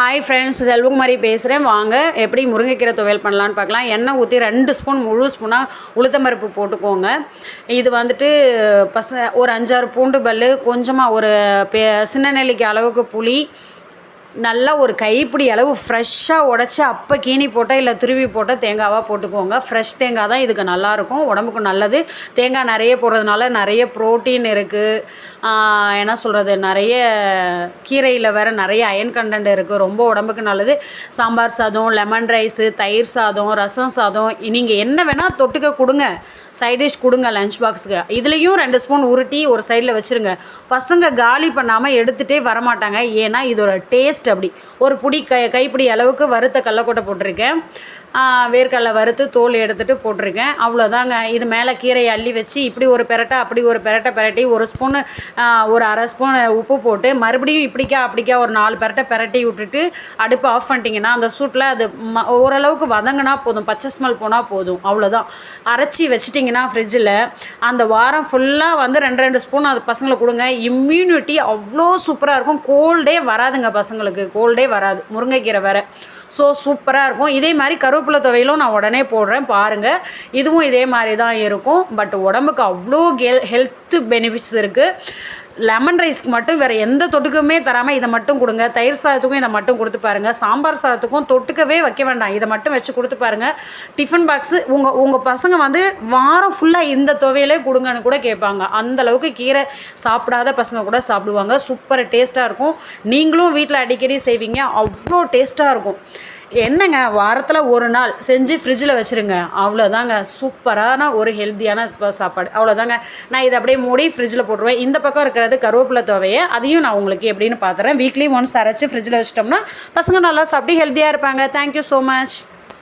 Hi friends Selvakumari பேசுகிறேன் வாங்க எப்படி முருங்கைக்கீரை துவையல் பண்ணலான்னு பார்க்கலாம். எண்ணெய் ஊற்றி ரெண்டு ஸ்பூன் முழு ஸ்பூனாக உளுத்தம்பருப்பு போட்டுக்கோங்க. இது வந்துட்டு பச ஒரு அஞ்சாறு பூண்டு பல்லு கொஞ்சமாக ஒரு பெ சின்ன நெல்லிக்கு அளவுக்கு புளி நல்லா ஒரு கைப்பிடி அளவு ஃப்ரெஷ்ஷாக உடச்சி அப்போ கீனி போட்டால் இல்லை துருவி போட்டால் தேங்காவாக போட்டுக்கோங்க. ஃப்ரெஷ் தேங்காய் தான் இதுக்கு நல்லாயிருக்கும் உடம்புக்கு நல்லது. தேங்காய் நிறைய போடுறதுனால நிறைய ப்ரோட்டீன் இருக்குது என்ன சொல்கிறது நிறைய கீரையில் வேறு நிறைய அயன் கண்டென்ட் இருக்குது ரொம்ப உடம்புக்கு நல்லது. சாம்பார் சாதம் லெமன் ரைஸு தயிர் சாதம் ரசம் சாதம். நீங்கள் என்ன வேணால் தொட்டுக்க கொடுங்க. சைடிஷ் கொடுங்க லஞ்ச் பாக்ஸுக்கு இதுலேயும் ரெண்டு ஸ்பூன் உருட்டி ஒரு சைடில் வச்சுருங்க. பசங்க காலி பண்ணாமல் எடுத்துகிட்டே வரமாட்டாங்க. ஏன்னா இதோட டேஸ்ட் அப்படி. ஒரு புடி கை கைப்பிடி அளவுக்கு வறுத்த கடலக்கொட்டை போட்டிருக்கேன். வேர்க்கடலை வறுத்து தோல் எடுத்துகிட்டு போட்டிருக்கேன். அவ்வளோதாங்க. இது மேலே கீரையை அள்ளி வச்சு இப்படி ஒரு பெரட்டை அப்படி ஒரு பெரட்டை பெரட்டி ஒரு ஸ்பூனு ஒரு அரை ஸ்பூன் உப்பு போட்டு மறுபடியும் இப்படிக்கா அப்படிக்கா ஒரு நாலு பெரட்டை பெரட்டி விட்டுட்டு அடுப்பு ஆஃப் பண்ணிட்டீங்கன்னா அந்த சூட்டில் அது ம ஓரளவுக்கு வதங்கினா போதும். பச்சை ஸ்மெல் போனால் போதும். அவ்வளோதான். அரைச்சி வச்சிட்டிங்கன்னா ஃப்ரிட்ஜில் அந்த வாரம் ஃபுல்லாக வந்து ரெண்டு ரெண்டு ஸ்பூன் அது பசங்களுக்கு கொடுங்க. இம்யூனிட்டி அவ்வளோ சூப்பராக இருக்கும். கோல்டே வராதுங்க பசங்களுக்கு. கோல்டே வராது. முருங்கைக்கீரை வேறு. ஸோ சூப்பராக இருக்கும். இதே மாதிரி கருவேப்பிலை துவையிலும் நான் உடனே போடுறேன் பாருங்கள் இதுவும் இதே மாதிரி தான் இருக்கும். பட் உடம்புக்கு அவ்வளோ கெல் ஹெல்த்து பெனிஃபிட்ஸ் இருக்குது லெமன் ரைஸ்க்கு மட்டும் வேறு எந்த தொட்டுக்குமே தராமல் இதை மட்டும் கொடுங்க. தயிர் சாதத்துக்கும் இதை மட்டும் கொடுத்து பாருங்கள் சாம்பார் சாதத்துக்கும் தொட்டுக்கவே வைக்க வேண்டாம். இதை மட்டும் வச்சு கொடுத்து பாருங்கள் டிஃபன் பாக்ஸு உங்கள் உங்கள் பசங்க வந்து வாரம் ஃபுல்லாக இந்த துவையிலே கொடுங்கன்னு கூட கேட்பாங்க. அந்தளவுக்கு கீரை சாப்பிடாத பசங்க கூட சாப்பிடுவாங்க. சூப்பர் டேஸ்ட்டாக இருக்கும். நீங்களும் வீட்டில் அடிக்கடி செய்வீங்க. அவ்வளோ டேஸ்ட்டாக இருக்கும். என்னங்க வாரத்தில் ஒரு நாள் செஞ்சு ஃப்ரிட்ஜில் வச்சுருங்க. அவ்வளோதாங்க சூப்பரான ஒரு ஹெல்த்தியான சாப்பாடு. அவ்வளோதாங்க நான் இதை அப்படியே மூடி ஃப்ரிட்ஜில் போட்டுருவேன். இந்த பக்கம் இருக்கிறது கருவேப்பிலை துவையை அதையும் நான் உங்களுக்கு எப்படின்னு பார்த்துறேன். வீக்லி ஒன்ஸ் அரைச்சி ஃப்ரிட்ஜில் வச்சிட்டோம்னா பசங்க நல்லா சாப்பிட்டு ஹெல்த்தியாக இருப்பாங்க. Thank you so much